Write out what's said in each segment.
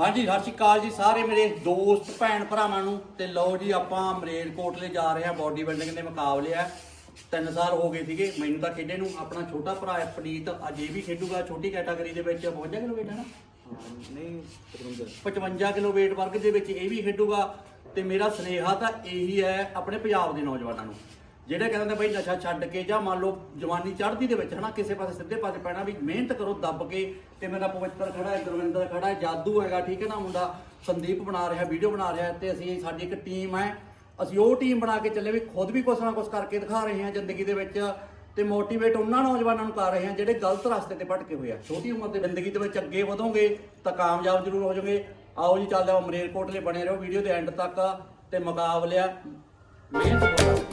ਹਾਂਜੀ, ਸਤਿ ਸ਼੍ਰੀ ਅਕਾਲ ਜੀ ਸਾਰੇ ਮੇਰੇ ਦੋਸਤ, ਭੈਣ ਭਰਾਵਾਂ ਨੂੰ। ਤੇ ਲਓ ਜੀ, ਆਪਾਂ ਮਰੇਲਕੋਟਲੇ ਜਾ ਰਹੇ ਹਾਂ ਬਾਡੀ ਬਿਲਡਿੰਗ ਦੇ ਮੁਕਾਬਲੇ ਆ। ਤਿੰਨ ਸਾਲ ਹੋ ਗਏ ਸੀਗੇ ਮੈਨੂੰ ਤਾਂ ਖੇਡੇ ਨੂੰ। ਆਪਣਾ ਛੋਟਾ ਭਰਾ ਹੈ ਪਨੀਤ, ਅੱਜ ਇਹ ਵੀ ਖੇਡੂਗਾ। ਛੋਟੀ ਕੈਟਾਗਰੀ ਦੇ ਵਿੱਚ 52 ਕਿਲੋ weight ਹੈ ਨਾ? ਨਹੀਂ 55 55 ਕਿਲੋ weight ਵਰਗ ਦੇ ਵਿੱਚ ਇਹ ਵੀ ਖੇਡੂਗਾ। ਤੇ ਮੇਰਾ ਸਨੇਹਾ ਤਾਂ ਇਹੀ ਹੈ, ਆਪਣੇ ਪੰਜਾਬ ਦੇ ਨੌਜਵਾਨਾਂ ਨੂੰ। ਜਿਹੜੇ ਕਹਿੰਦੇ ਬਈ ਨਸ਼ਾ ਛੱਡ ਕੇ ਜਾਂ ਮੰਨ ਲਓ ਜਵਾਨੀ ਚੜ੍ਹਦੀ ਦੇ ਵਿੱਚ ਹਨਾ, ਕਿਸੇ ਪਾਸੇ ਸਿੱਧੇ ਪਾਸੇ ਪੈਣਾ, ਵੀ ਮਿਹਨਤ ਕਰੋ, ਦੱਬ ਕੇ ਤੇ ਮੇਰਾ ਪਵਿੱਤਰ ਖੜਾ ਹੈ, ਗੁਰਵਿੰਦਰ ਖੜਾ ਹੈ, ਜਾਦੂ ਹੈਗਾ, ਠੀਕ ਹੈ ਨਾ, ਮੁੰਡਾ ਸੰਦੀਪ ਬਣਾ ਰਿਹਾ, ਵੀਡੀਓ ਬਣਾ ਰਿਹਾ ਤੇ ਅਸੀਂ ਸਾਡੀ ਇੱਕ ਟੀਮ ਹੈ। ਅਸੀਂ ਉਹ ਟੀਮ ਬਣਾ ਕੇ ਚੱਲੇ, ਵੀ ਖੁਦ ਵੀ ਕੁਛ ਨਾ ਕੁਛ ਕਰਕੇ ਦਿਖਾ ਰਹੇ ਹਾਂ ਜ਼ਿੰਦਗੀ ਦੇ ਵਿੱਚ ਤੇ ਮੋਟੀਵੇਟ ਉਹਨਾਂ ਨੌਜਵਾਨਾਂ ਨੂੰ ਕਰ ਰਹੇ ਹਾਂ, ਜਿਹੜੇ ਗਲਤ ਰਸਤੇ ਤੇ ਭਟਕੇ ਹੋਏ ਆ। ਛੋਟੀ ਉਮਰ ਦੇ ਜ਼ਿੰਦਗੀ ਦੇ ਵਿੱਚ ਅੱਗੇ ਵਧੋਗੇ ਤਾਂ ਕਾਮਯਾਬ ਜ਼ਰੂਰ ਹੋ ਜਾਓਗੇ। ਆਓ ਜੀ, ਚੱਲਦੇ ਹਾਂ ਮਰੇਲਕੋਟਲੇ ਬਣੇ ਰਹੋ, ਵੀਡੀਓ ਦੇ ਐਂਡ ਤੱਕ ਤੇ ਮੁਕਾਬਲਿਆ, ਮਿਹਨਤ ਕਰੋ।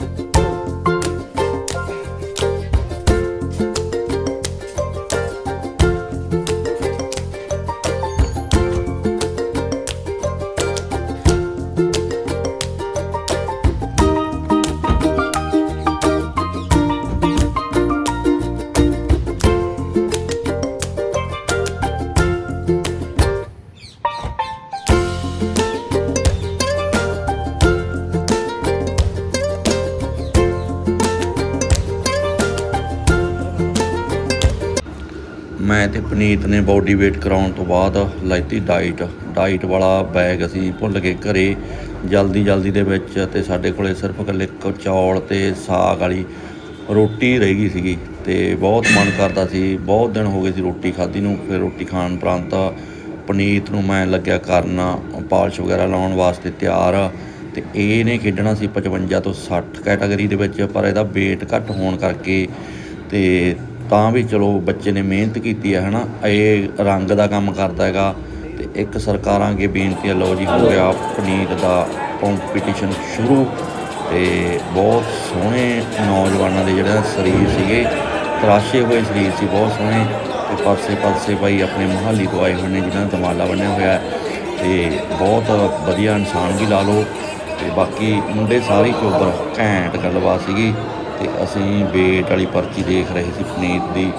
ਪਨੀਤ ਨੇ ਬਾਡੀ weight ਕਰਾਉਣ ਤੋਂ ਬਾਅਦ ਲਾਈਤੀ ਡਾਈਟ ਡਾਈਟ ਵਾਲਾ ਬੈਗ ਅਸੀਂ ਭੁੱਲ ਕੇ ਘਰੇ। ਜਲਦੀ ਜਲਦੀ ਦੇ ਵਿੱਚ ਤੇ ਸਾਡੇ ਕੋਲੇ ਸਿਰਫ ਇਕੱਲੇ ਕੁ ਚੌਲ ਤੇ ਸਾਗ ਵਾਲੀ ਰੋਟੀ ਰਹਿ ਗਈ ਸੀਗੀ ਤੇ ਬਹੁਤ ਮਨ ਕਰਦਾ ਸੀ। ਬਹੁਤ ਦਿਨ ਹੋ ਗਏ ਸੀ ਰੋਟੀ ਖਾਧੀ ਨੂੰ, ਫਿਰ ਰੋਟੀ ਖਾਣ ਉਪਰੰਤ ਪਨੀਤ ਨੂੰ ਮੈਂ ਲੱਗਿਆ ਕਰਨਾ, ਪਾਲਸ਼ ਵਗੈਰਾ ਲਾਉਣ ਵਾਸਤੇ ਤਿਆਰ। ਤੇ ਇਹ ਨੇ ਖੇਡਣਾ ਸੀ 55 ਤੋਂ 60 ਕੈਟਾਗਰੀ ਦੇ ਵਿੱਚ, ਪਰ ਇਹਦਾ weight ਘੱਟ ਹੋਣ ਕਰਕੇ ਤੇ ਤਾਂ ਵੀ ਚਲੋ ਬੱਚੇ ਨੇ ਮਿਹਨਤ ਕੀਤੀ ਹੈ, ਹਨਾ? ਇਹ ਰੰਗ ਦਾ ਕੰਮ ਕਰਦਾ ਹੈਗਾ ਤੇ ਇੱਕ ਸਰਕਾਰਾਂ ਅੱਗੇ ਬੇਨਤੀ ਹੈ, ਲਓ ਜੀ, ਹੋ ਗਿਆ ਪਨੀਰ ਦਾ ਕੰਪੀਟੀਸ਼ਨ ਸ਼ੁਰੂ ਤੇ ਬਹੁਤ ਸੋਹਣੇ ਨੌਜਵਾਨਾਂ ਦੇ ਜਿਹੜਾ ਸਰੀਰ ਸੀਗੇ, ਤਰਾਸ਼ੇ ਹੋਏ ਸਰੀਰ ਸੀ, ਬਹੁਤ ਸੋਹਣੇ ਤੇ ਪਾਸੇ ਪਾਸੇ ਬਾਈ ਆਪਣੇ ਮਹਾਲੀ ਤੋਂ ਆਏ ਹੋਏ ਨੇ, ਜਿਨ੍ਹਾਂ ਦਾ ਦਮਾਲਾ ਬਣਿਆ ਹੋਇਆ ਹੈ ਤੇ ਬਹੁਤ ਵਧੀਆ ਇਨਸਾਨ ਵੀ ਲਾ ਲਓ ਤੇ ਬਾਕੀ ਮੁੰਡੇ ਸਾਰੇ ਚੋਬਰ ਘੈਂਟ ਗੱਲਬਾਤ ਸੀਗੀ। ਤੇ ਅਸੀਂ ਵੇਟ ਵਾਲੀ ਪਰਚੀ ਦੇਖ ਰਹੇ ਸੀ ਪਨੀਤ ਦੀ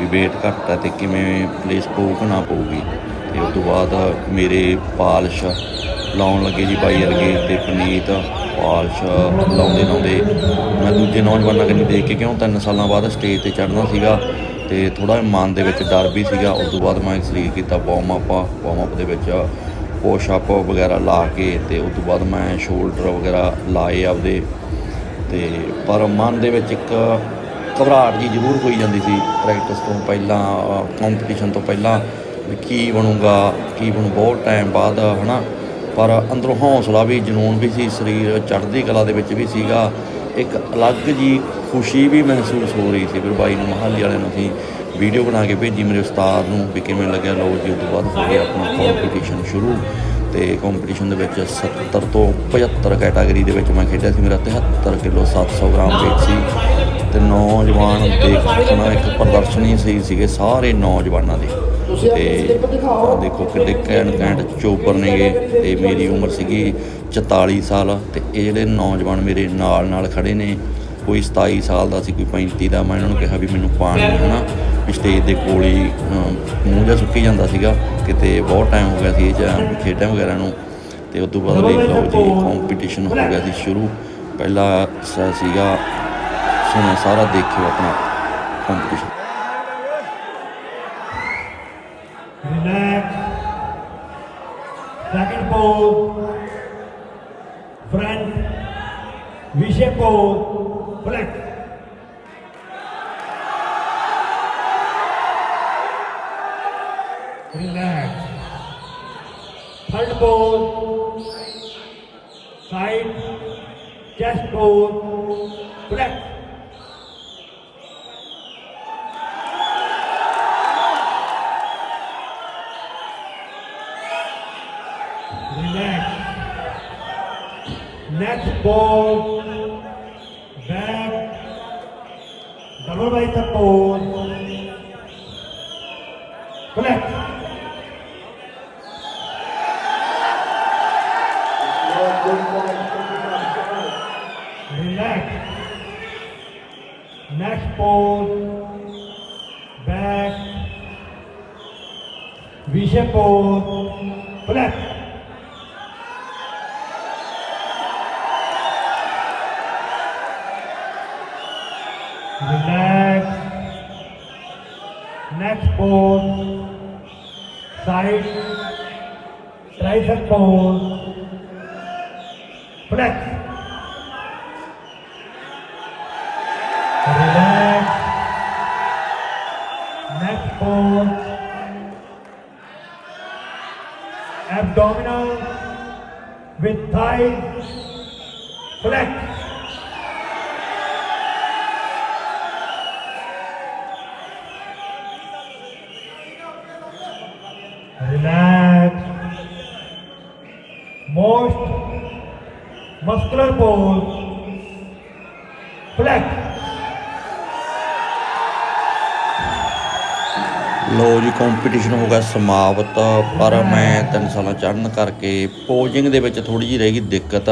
ਵੀ ਵੇਟ ਘੱਟ ਹੈ ਤੇ ਕਿਵੇਂ ਪਲੇਸ ਪਊ ਕਿ ਨਾ ਪਊਗੀ। ਤੇ ਉਸ ਤੋਂ ਬਾਅਦ ਮੇਰੇ ਪਾਲਸ਼ ਲਾਉਣ ਲੱਗੇ ਜੀ ਬਾਈ ਵਰਗੇ ਤੇ ਪਨੀਤ ਪਾਲਸ਼ ਲਾਉਂਦੇ ਲਾਉਂਦੇ ਮੈਂ ਦੂਜੇ ਨੌਜਵਾਨਾਂ ਕੰਨੀ ਦੇਖ ਕੇ ਕਿਉਂ ਤਿੰਨ ਸਾਲਾਂ ਬਾਅਦ ਸਟੇਜ ਤੇ ਚੜ੍ਹਨਾ ਸੀਗਾ ਤੇ ਥੋੜਾ ਮਨ ਦੇ ਵਿੱਚ ਡਰ ਵੀ ਸੀਗਾ। ਉਸ ਤੋਂ ਬਾਅਦ ਮੈਂ ਸਰੀਰ ਕੀਤਾ ਵਾਰਮ ਅਪ ਵਾਰਮ ਅਪ ਦੇ ਵਿੱਚ ਪੁਸ਼ ਅਪ ਵਗੈਰਾ ਲਾ ਕੇ ਤੇ ਉਸ ਤੋਂ ਬਾਅਦ ਮੈਂ ਸ਼ੋਲਡਰ ਵਗੈਰਾ ਲਾਏ ਆਪਦੇ। ਤੇ ਪਰ ਮਨ ਦੇ ਵਿੱਚ ਇੱਕ ਘਬਰਾਹਟ ਜੀ ਜ਼ਰੂਰ ਹੋਈ ਜਾਂਦੀ ਸੀ ਪ੍ਰੈਕਟਿਸ ਤੋਂ ਪਹਿਲਾਂ ਕੰਪੀਟੀਸ਼ਨ ਤੋਂ ਪਹਿਲਾਂ ਵੀ ਕੀ ਬਣੂਗਾ, ਕੀ ਬਣੂ, ਬਹੁਤ ਟਾਈਮ ਬਾਅਦ, ਹਨਾ? ਪਰ ਅੰਦਰੋਂ ਹੌਸਲਾ ਵੀ ਜਨੂਨ ਵੀ ਸੀ, ਸਰੀਰ ਚੜ੍ਹਦੀ ਕਲਾ ਦੇ ਵਿੱਚ ਵੀ ਸੀਗਾ। ਇੱਕ ਅਲੱਗ ਜੀ ਖੁਸ਼ੀ ਵੀ ਮਹਿਸੂਸ ਹੋ ਰਹੀ ਸੀ। ਫਿਰ ਬਾਈ ਨੂੰ, ਮਹਾਲੀ ਵਾਲਿਆਂ ਨੂੰ ਅਸੀਂ ਵੀਡੀਓ ਬਣਾ ਕੇ ਭੇਜੀ, ਮੇਰੇ ਉਸਤਾਦ ਨੂੰ, ਵੀ ਕਿਵੇਂ ਲੱਗਿਆ, ਲਓ ਜੀ ਉਸ ਤੋਂ ਬਾਅਦ ਹੋ ਗਿਆ ਆਪਣਾ ਕੰਪੀਟੀਸ਼ਨ ਸ਼ੁਰੂ। ਤੇ ਕੰਪੀਟੀਸ਼ਨ ਦੇ ਵਿੱਚ 70 ਤੋਂ 75 ਕੈਟਾਗਰੀ ਦੇ ਵਿੱਚ ਮੈਂ ਖੇਡਿਆ ਸੀ। ਮੇਰਾ 73 ਕਿਲੋ 700 ਗ੍ਰਾਮ weight ਸੀ ਤੇ ਨੌਜਵਾਨ ਦੇਖਣਾ ਇੱਕ ਪ੍ਰਦਰਸ਼ਨੀ ਸੀ ਸੀਗੇ ਸਾਰੇ ਨੌਜਵਾਨਾਂ ਦੇ। ਤੇ ਦੇਖੋ ਕਿੱਡੇ ਕੈਂਡ ਕੈਂਟ ਚੋਪਰ ਨੇਗੇ ਤੇ ਮੇਰੀ ਉਮਰ ਸੀਗੀ 44 ਸਾਲ ਤੇ ਇਹ ਜਿਹੜੇ ਨੌਜਵਾਨ ਮੇਰੇ ਨਾਲ ਨਾਲ ਖੜੇ ਨੇ, ਕੋਈ 27 ਸਾਲ ਦਾ ਸੀ, ਕੋਈ 35 ਦਾ, ਮੈਂ ਇਹਨਾਂ ਨੂੰ ਕਿਹਾ ਵੀ ਮੈਨੂੰ ਪਾਣੀ ਹਨਾ ਵੀ ਸਟੇਜ ਦੇ ਕੋਲ ਹੀ ਮੂੰਹ ਜਿਹਾ ਸੁੱਕੀ ਜਾਂਦਾ ਸੀਗਾ, ਕਿਤੇ ਬਹੁਤ ਟਾਈਮ ਹੋ ਗਿਆ ਸੀ ਇਹ 'ਚ ਖੇਡਾਂ ਵਗੈਰਾ ਨੂੰ ਤੇ ਉਸ ਤੋਂ ਬਾਅਦ ਲਈ ਲਓ ਜੀ ਕੰਪੀਟੀਸ਼ਨ ਹੋ ਗਿਆ ਸੀ ਸ਼ੁਰੂ ਪਹਿਲਾ ਸ- ਸੀਗਾ ਸੁਣੋ ਸਾਰਾ ਦੇਖਿਓ ਆਪਣਾ competition Second pose. Front. Vishay pose. Relax. Third pose. Side. Chest pose. Flex. Relax. Next ball. Back. Double bicep pose. Flex. Vishay pose. Black. Relax. Next pose. Side. Tricep pose. Flex. Relax. Next pose. Abdominal with thighs. Flex. Relax. Most muscular pose. Flex. ਲੋ ਜੀ competition ਹੋ ਗਿਆ ਸਮਾਪਤ, ਪਰ ਮੈਂ ਤਿੰਨ ਸਾਲਾਂ ਚੜ੍ਹਨ ਕਰਕੇ ਪੋਜਿੰਗ ਦੇ ਵਿੱਚ ਥੋੜੀ ਜਿਹੀ ਰਹਿ ਗਈ ਦਿੱਕਤ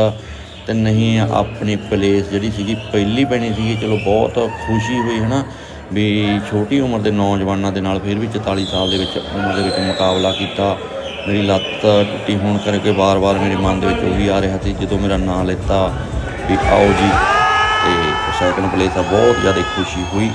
ਤੇ ਨਹੀਂ, ਆਪਣੀ ਪਲੇਸ ਜਿਹੜੀ ਸੀਗੀ ਪਹਿਲੀ ਪੈਣੀ ਸੀਗੀ, ਚਲੋ ਬਹੁਤ ਖੁਸ਼ੀ ਹੋਈ, ਹਨਾ? ਵੀ ਛੋਟੀ ਉਮਰ ਦੇ ਨੌਜਵਾਨਾਂ ਦੇ ਨਾਲ ਫਿਰ ਵੀ 44 ਸਾਲ ਦੇ ਵਿੱਚ ਉਮਰ ਦੇ ਵਿੱਚ ਮੁਕਾਬਲਾ ਕੀਤਾ। ਮੇਰੀ ਲੱਤ ਟੁੱਟੀ ਹੋਣ ਕਰਕੇ ਵਾਰ-ਵਾਰ ਮੇਰੇ ਮਨ ਦੇ ਵਿੱਚ ਉਹੀ ਆ ਰਿਹਾ ਸੀ, ਜਦੋਂ ਮੇਰਾ ਨਾਂ ਲਿੱਤਾ ਵੀ ਆਓ ਜੀ, ਤੇ ਸੈਕੰਡ ਪਲੇਸ ਆ, ਬਹੁਤ ਜ਼ਿਆਦਾ ਖੁਸ਼ੀ ਹੋਈ।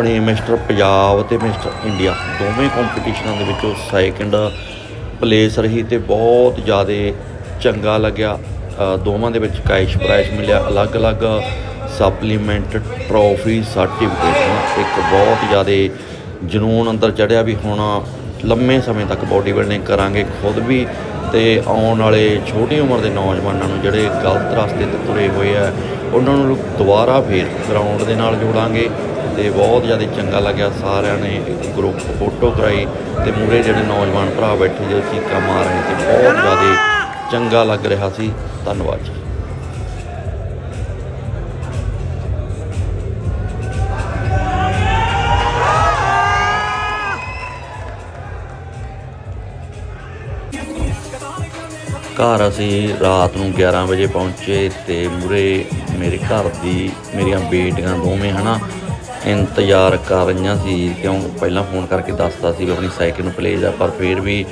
ਆਪਣੇ ਮਿਸਟਰ ਪੰਜਾਬ ਤੇ ਮਿਸਟਰ ਇੰਡੀਆ ਦੋਵੇਂ ਕੰਪੀਟੀਸ਼ਨਾਂ ਦੇ ਵਿੱਚ ਉਹ ਸੈਕਿੰਡ ਪਲੇਸ ਰਹੀ ਤੇ ਬਹੁਤ ਜ਼ਿਆਦਾ ਚੰਗਾ ਲੱਗਿਆ। ਦੋਵਾਂ ਦੇ ਵਿੱਚ ਕੈਸ਼ ਪ੍ਰਾਈਜ਼ ਮਿਲਿਆ। ਅਲੱਗ-ਅਲੱਗ ਸਪਲੀਮੈਂਟ ਟਰੋਫੀ ਸਰਟੀਫਿਕੇਟ ਇੱਕ ਬਹੁਤ ਜ਼ਿਆਦਾ ਜਨੂਨ ਅੰਦਰ ਚੜਿਆ ਵੀ ਹੁਣ ਲੰਮੇ ਸਮੇਂ ਤੱਕ ਬਾਡੀ ਬਿਲਡਿੰਗ ਕਰਾਂਗੇ ਖੁਦ ਵੀ ਤੇ ਆਉਣ ਵਾਲੇ ਛੋਟੀ ਉਮਰ ਦੇ ਨੌਜਵਾਨਾਂ ਨੂੰ ਜਿਹੜੇ ਗਲਤ ਰਸਤੇ ਤੇ ਤੁਰੇ ਹੋਏ ਆ, ਉਹਨਾਂ ਨੂੰ ਦੁਬਾਰਾ ਫੇਰ ਗਰਾਊਂਡ ਦੇ ਨਾਲ ਜੋੜਾਂਗੇ। ਤੇ ਬਹੁਤ ਜ਼ਿਆਦਾ ਚੰਗਾ ਲੱਗਿਆ। ਸਾਰਿਆਂ ਨੇ ਇੱਕ ਗਰੁੱਪ ਫੋਟੋ ਕਰਾਈ ਤੇ ਮੂਰੇ ਜਿਹੜੇ ਨੌਜਵਾਨ ਭਰਾ ਬੈਠੇ ਜਿਹੜੇ ਚੀਕਾਂ ਮਾਰ ਰਹੇ ਸੀ ਬਹੁਤ ਜ਼ਿਆਦਾ ਚੰਗਾ ਲੱਗ ਰਿਹਾ ਸੀ। ਧੰਨਵਾਦ ਜੀ। ਘਰ ਅਸੀਂ ਰਾਤ ਨੂੰ 11 ਵਜੇ ਪਹੁੰਚੇ ਤੇ ਮੂਰੇ ਮੇਰੇ ਘਰ ਦੀ ਮੇਰੀਆਂ ਬੇਟੀਆਂ ਦੋਵੇਂ ਹਨਾ ਇੰਤਜ਼ਾਰ ਕਰ ਰਹੀਆਂ ਸੀ, ਕਿਉਂ? ਪਹਿਲਾਂ ਫੋਨ ਕਰਕੇ ਦੱਸਦਾ ਸੀ ਵੀ ਆਪਣੀ ਸਾਈਕਲ ਨੂੰ ਪਲੇਜ ਆ ਪਰ ਫਿਰ ਵੀ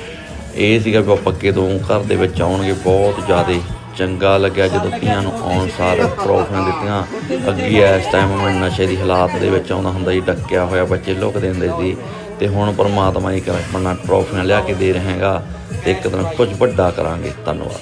ਇਹ ਸੀਗਾ ਵੀ ਉਹ ਪੱਕੇ ਤੋਂ ਘਰ ਦੇ ਵਿੱਚ ਆਉਣਗੇ, ਬਹੁਤ ਜ਼ਿਆਦਾ ਚੰਗਾ ਲੱਗਿਆ ਜਦੋਂ ਧੀਆਂ ਨੂੰ ਆਉਣ ਸਾਰ ਟਰੋਫੀਆਂ ਦਿੱਤੀਆਂ। ਅੱਗੇ ਇਸ ਟਾਈਮ ਮੈਂ ਨਸ਼ੇ ਦੀ ਹਾਲਾਤ ਦੇ ਵਿੱਚ ਆਉਂਦਾ ਹੁੰਦਾ ਜੀ ਡੱਕਿਆ ਹੋਇਆ ਬੱਚੇ ਲੁਕਦੇ ਹੁੰਦੇ ਸੀ। ਤੇ ਹੁਣ ਪਰਮਾਤਮਾ ਦੀ ਕਿਰਪਾ ਨਾਲ ਟਰੋਫੀਆਂ ਲਿਆ ਕੇ ਦੇ ਰਹੇਗਾ ਤੇ ਇੱਕ ਦਿਨ ਕੁਝ ਵੱਡਾ ਕਰਾਂਗੇ। ਧੰਨਵਾਦ।